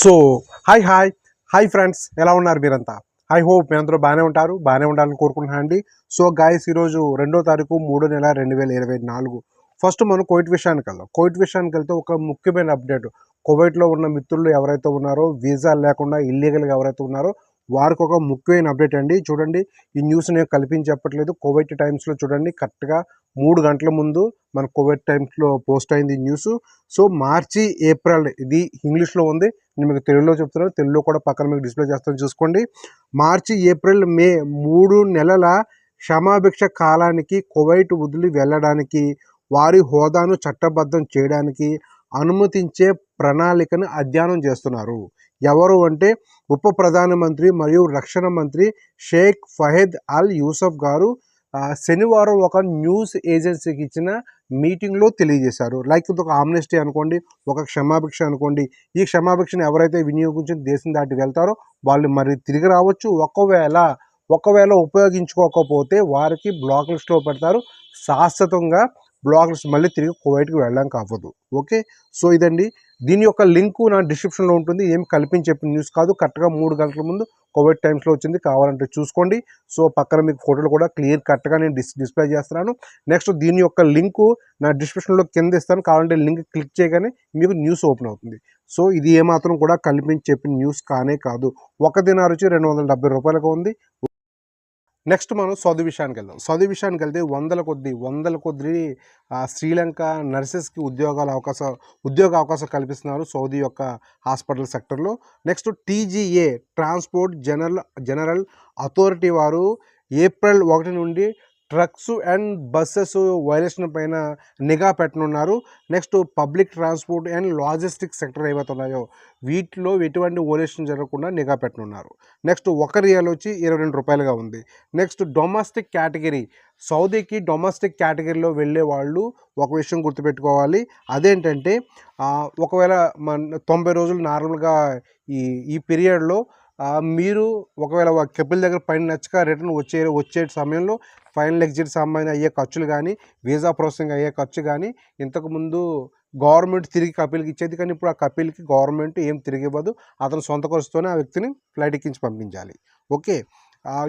So hi hi. Hi friends ఎలా ఉన్నారు మీరంతా? ఐ హోప్ మీ అందరూ బాగానే ఉంటారు బాగానే ఉండాలని కోరుకుంటున్నాను అండి సో గాయస్ ఈరోజు రెండో తారీఖు మూడో నెల రెండు వేల ఇరవై నాలుగు. ఫస్ట్ మనం కోవిడ్ విషయానికి వెళ్దాం. కోవిడ్ విషయానికి వెళ్తే ఒక ముఖ్యమైన అప్డేట్. కోవిడ్లో ఉన్న మిత్రులు ఎవరైతే ఉన్నారో వీసా లేకుండా ఇల్లీగల్గా ఎవరైతే ఉన్నారో వారికి ఒక ముఖ్యమైన అప్డేట్ అండి. చూడండి ఈ న్యూస్ నేను కల్పించి చెప్పట్లేదు. కోవిడ్ టైమ్స్లో చూడండి కరెక్ట్గా మూడు గంటల ముందు మన కోవిడ్ టైమ్స్లో పోస్ట్ అయింది ఈ న్యూస్. సో మార్చి ఏప్రిల్ ఇది ఇంగ్లీష్లో ఉంది. నేను మీకు తెలుగులో చెప్తున్నాను తెలుగులో కూడా పక్కన మీకు డిస్ప్లే చేస్తాను. చూసుకోండి. మార్చి ఏప్రిల్ మే మూడు నెలల క్షమాభిక్ష కాలానికి కువైట్ వదిలి వెళ్ళడానికి వారి హోదాను చట్టబద్ధం చేయడానికి అనుమతించే ప్రణాళికను అధ్యయనం చేస్తున్నారు. ఎవరు అంటే ఉప ప్రధానమంత్రి మరియు రక్షణ మంత్రి షేక్ ఫహెద్ అల్ యూసఫ్ గారు. శనివారం ఒక న్యూస్ ఏజెన్సీకి ఇచ్చిన మీటింగ్లో తెలియజేశారు. లైక్ ఒక ఆమ్నెస్టీ అనుకోండి ఒక క్షమాభిక్ష అనుకోండి ఈ క్షమాభిక్షను ఎవరైతే వినియోగించి దేశం దాటి వెళ్తారో వాళ్ళు మరి తిరిగి రావచ్చు. ఒకవేళ ఒకవేళ ఉపయోగించుకోకపోతే వారికి బ్లాక్ లిస్ట్లో పెడతారు. శాశ్వతంగా బ్లాక్ లిస్ట్ మళ్ళీ తిరిగి కువైట్కి వెళ్ళడానికి అవ్వదు ఓకే? సో ఇదండి. దీని యొక్క లింకు నా డిస్క్రిప్షన్లో ఉంటుంది. ఏం కల్పించి చెప్పిన న్యూస్ కాదు. కరెక్ట్గా మూడు గంటల ముందు కోవిడ్ టైమ్స్లో వచ్చింది కావాలంటే చూసుకోండి. సో పక్కన మీకు ఫోటోలు కూడా క్లియర్ కట్గా నేను డిస్ డిస్ప్లే చేస్తున్నాను. నెక్స్ట్ దీని యొక్క లింకు నా డిస్క్రిప్షన్లో కింద ఇస్తాను. కావాలంటే లింక్ క్లిక్ చేయగానే మీకు న్యూస్ ఓపెన్ అవుతుంది. సో ఇది ఏమాత్రం కూడా కల్పించి చెప్పిన న్యూస్ కానే కాదు. ఒక దినారు వచ్చి రెండు వందల డెబ్బై రూపాయలకు ఉంది. నెక్స్ట్ మనం సౌదీ విషయానికి వెళ్దాం. సౌదీ విషయానికి వెళ్తే వందల కొద్ది వందల కొద్ది శ్రీలంక నర్సెస్కి ఉద్యోగాల అవకాశం ఉద్యోగ అవకాశం కల్పిస్తున్నారు సౌదీ యొక్క హాస్పిటల్ సెక్టర్లో. Next TGA transport general general authority వారు ఏప్రిల్ ఒకటి నుండి ట్రక్స్ అండ్ బస్సెస్ వైలేషన్ పైన నిఘా పెట్టనున్నారు. Next public transport and logistics sector ఏవైతే ఉన్నాయో వీటిలో ఎటువంటి వైలేషన్ జరగకుండా నిఘా పెట్టనున్నారు. నెక్స్ట్ ఒక రియల్ వచ్చి ఇరవై రెండు రూపాయలుగా ఉంది. నెక్స్ట్ డొమెస్టిక్ కేటగిరీ సౌదీకి డొమెస్టిక్ కేటగిరీలో వెళ్ళే వాళ్ళు ఒక విషయం గుర్తుపెట్టుకోవాలి. అదేంటంటే ఒకవేళ మన తొంభై రోజులు నార్మల్గా ఈ ఈ పీరియడ్లో మీరు ఒకవేళ కెపిల్ దగ్గర పైన నచ్చక రిటర్న్ వచ్చే వచ్చే సమయంలో ఫైనల్ ఎగ్జిట్ సంబంధించిన అయ్యే ఖర్చులు కానీ వీసా ప్రాసెసింగ్ అయ్యే ఖర్చు కానీ ఇంతకుముందు గవర్నమెంట్ తిరిగి కపిల్కి ఇచ్చేది కానీ ఇప్పుడు ఆ కపిల్కి గవర్నమెంట్ ఏం తిరిగి ఇవ్వదు. అతను సొంత ఖర్చుతోనే ఆ వ్యక్తిని ఫ్లైట్ ఎక్కించి పంపించాలి. ఓకే.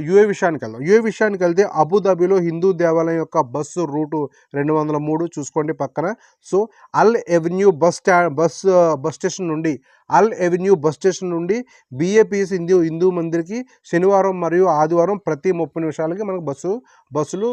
యుఏ విషయానికి వెళ్దాం. యుఏ విషయానికి వెళ్తే అబుదాబిలో హిందూ దేవాలయం యొక్క బస్సు రూటు రెండు వందల మూడు చూసుకోండి పక్కన. సో అల్ ఎవెన్యూ బస్ స్టా బస్ బస్ స్టేషన్ నుండి అల్ ఎవెన్యూ బస్ స్టేషన్ నుండి బిఏపిఎస్ హిందూ హిందూ మందిర్కి శనివారం మరియు ఆదివారం ప్రతి ముప్పై నిమిషాలకి మనకు బస్సు బస్సులు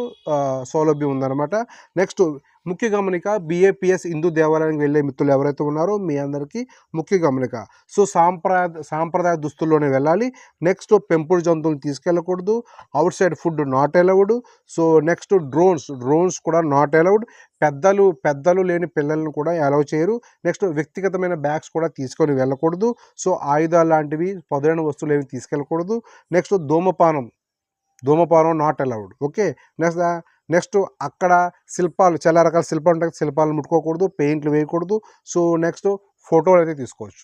సౌలభ్యం ఉందన్నమాట. నెక్స్ట్ ముఖ్య గమనిక బిఏపిఎస్ హిందూ దేవాలయానికి వెళ్ళే మిత్రులు ఎవరైతే ఉన్నారో మీ అందరికీ ముఖ్య గమనిక. సో సాంప్రదాయ సాంప్రదాయ దుస్తుల్లోనే వెళ్ళాలి. నెక్స్ట్ పెంపుడు జంతువులు తీసుకెళ్ళకూడదు. Outside food not allowed. So next drones drones కూడా నాట్ అలౌడ్. పెద్దలు పెద్దలు లేని పిల్లలను కూడా అలౌ చేయరు. నెక్స్ట్ వ్యక్తిగతమైన బ్యాగ్స్ కూడా తీసుకొని వెళ్ళకూడదు. సో ఆయుధాలు లాంటివి పదులైన వస్తువులు ఏవి తీసుకెళ్ళకూడదు. నెక్స్ట్ ధూమపానం. ధూమపానం not allowed okay next next అక్కడ శిల్పాలు చాలా రకాల శిల్పాలు ఉంటాయి. శిల్పాలను ముట్టుకోకూడదు పెయింట్లు వేయకూడదు. సో నెక్స్ట్ ఫోటోలు అయితే తీసుకోవచ్చు.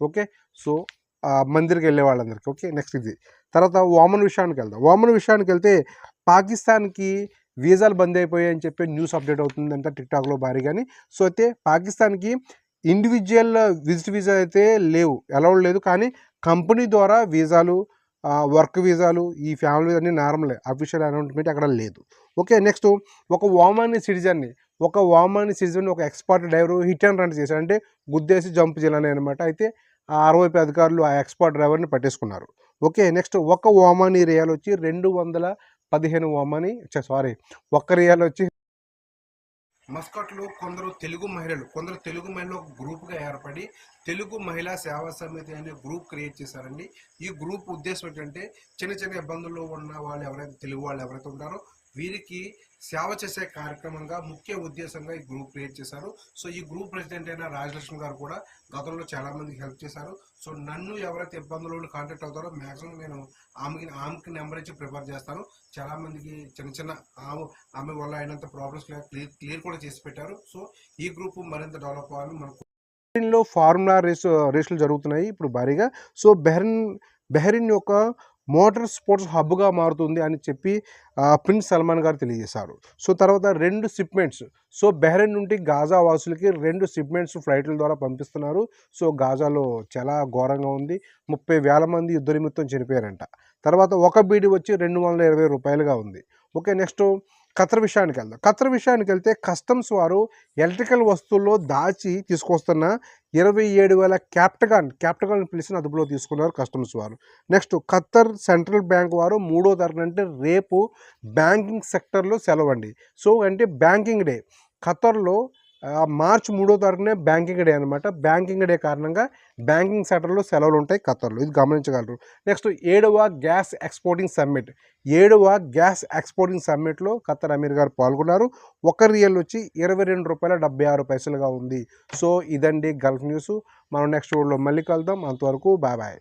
ఓకే సో మందిర్కి వెళ్ళే వాళ్ళందరికీ. ఓకే నెక్స్ట్ ఇది. తర్వాత వామన్ విషయానికి వెళ్దాం. వామన్ విషయానికి వెళ్తే పాకిస్తాన్కి వీసాలు బంద్ అయిపోయాయని చెప్పి న్యూస్ అప్డేట్ అవుతుందంట టిక్టాక్లో భారీగాని. సో అయితే పాకిస్తాన్కి ఇండివిజువల్ విజిట్ వీసా అయితే లేవు అలౌడ్ లేదు. కానీ కంపెనీ ద్వారా వీసాలు వర్క్ వీసాలు ఈ ఫ్యామిలీ అన్ని నార్మలే అఫీషియల్ అనౌన్స్మెంట్ అక్కడ లేదు. ఓకే నెక్స్ట్ ఒక వామాని సిటిజన్ని ఒక వామాని సిటిజన్ ఒక expert driver hit and run చేశాడు. అంటే గుద్దేసి జంప్ చేయాలని అనమాట అయితే ఆ అరవైపు అధికారులు ఆ ఎక్స్పర్ట్ డ్రైవర్ని పట్టేసుకున్నారు. ఓకే నెక్స్ట్ ఒక వామాని రియాల్ వచ్చి రెండు వందల పదిహేను ఓమని సారీ ఒక్క రియాల్ వచ్చి మస్కట్లో కొందరు తెలుగు మహిళలు కొందరు తెలుగు మహిళలు ఒక గ్రూప్గా ఏర్పడి తెలుగు మహిళా సేవా సమితి అనే గ్రూప్ క్రియేట్ చేశారండి. ఈ గ్రూప్ ఉద్దేశం ఏంటంటే చిన్న చిన్న ఇబ్బందుల్లో ఉన్న వాళ్ళు ఎవరైతే తెలుగు వాళ్ళు ఎవరైతే ఉంటారో వీరికి సేవ చేసే కార్యక్రమంగా ముఖ్య ఉద్దేశంగా ఈ గ్రూప్ క్రియేట్ చేశారు. సో ఈ గ్రూప్ ప్రెసిడెంట్ అయిన రాజలక్ష్మి గారు కూడా గతంలో చాలా మందికి హెల్ప్ చేశారు. సో నన్ను ఎవరైతే ఇబ్బందులు కాంటాక్ట్ అవుతారో మాక్సిమం నేను ఆమెకి ఆమెకి నెంబర్ ఇచ్చి ప్రిపేర్ చేస్తాను. చాలా మందికి చిన్న చిన్న ఆమె ఆమె వల్ల అయినంత ప్రాబ్లమ్స్ క్లియర్ క్లియర్ కూడా చేసి పెట్టారు. సో ఈ గ్రూప్ మరింత డెవలప్ అవ్వాలని మనకు బెహ్రిన్లో ఫార్ములా రేస్ రేసులు జరుగుతున్నాయి ఇప్పుడు భారీగా. సో బెహరిన్ బెహరిన్ యొక్క మోటార్ స్పోర్ట్స్ హబ్గా మారుతుంది అని చెప్పి ప్రిన్స్ సల్మాన్ గారు తెలియజేశారు. సో తర్వాత రెండు షిప్మెంట్స్. సో బెహ్రెన్ నుండి గాజా వాసులకి రెండు షిప్మెంట్స్ ఫ్లైట్ల ద్వారా పంపిస్తున్నారు. సో గాజాలో చాలా ఘోరంగా ఉంది. ముప్పై వేల మంది యుద్ధ నిమిత్తం చనిపోయారంట. తర్వాత ఒక బీడి వచ్చి రెండు వందల ఇరవై రూపాయలుగా ఉంది. ఓకే నెక్స్ట్ ఖతర్ విషయానికి వెళ్దాం. ఖతర్ విషయానికి వెళ్తే కస్టమ్స్ వారు ఎలక్ట్రికల్ వస్తువుల్లో దాచి తీసుకొస్తున్న ఇరవై ఏడు వేల క్యాప్టగాన్ క్యాప్టగాన్ పిలిచిన అదుపులో తీసుకున్నారు కస్టమ్స్ వారు. నెక్స్ట్ ఖత్తర్ సెంట్రల్ బ్యాంక్ వారు మూడో తారీఖు అంటే రేపు బ్యాంకింగ్ సెక్టర్లో సెలవు అండి సో అంటే బ్యాంకింగ్ డే. ఖత్తర్లో మార్చి మూడో తారీఖునే బ్యాంకింగ్ డే అనమాట బ్యాంకింగ్ డే కారణంగా బ్యాంకింగ్ సెక్టర్లో సెలవులు ఉంటాయి ఖతర్లు ఇది గమనించగలరు. నెక్స్ట్ ఏడవ గ్యాస్ ఎక్స్పోర్టింగ్ సమ్మిట్. ఏడవ గ్యాస్ ఎక్స్పోర్టింగ్ సమ్మిట్లో ఖత్తర్ అమీర్ గారు పాల్గొన్నారు. ఒక రియల్ వచ్చి ఇరవై రెండు రూపాయల డెబ్బై ఆరు పైసలుగా ఉంది. సో ఇదండి గల్ఫ్ న్యూస్. మనం నెక్స్ట్ వీడియోలో మళ్ళీ కలుద్దాం. అంతవరకు బాయ్ బాయ్.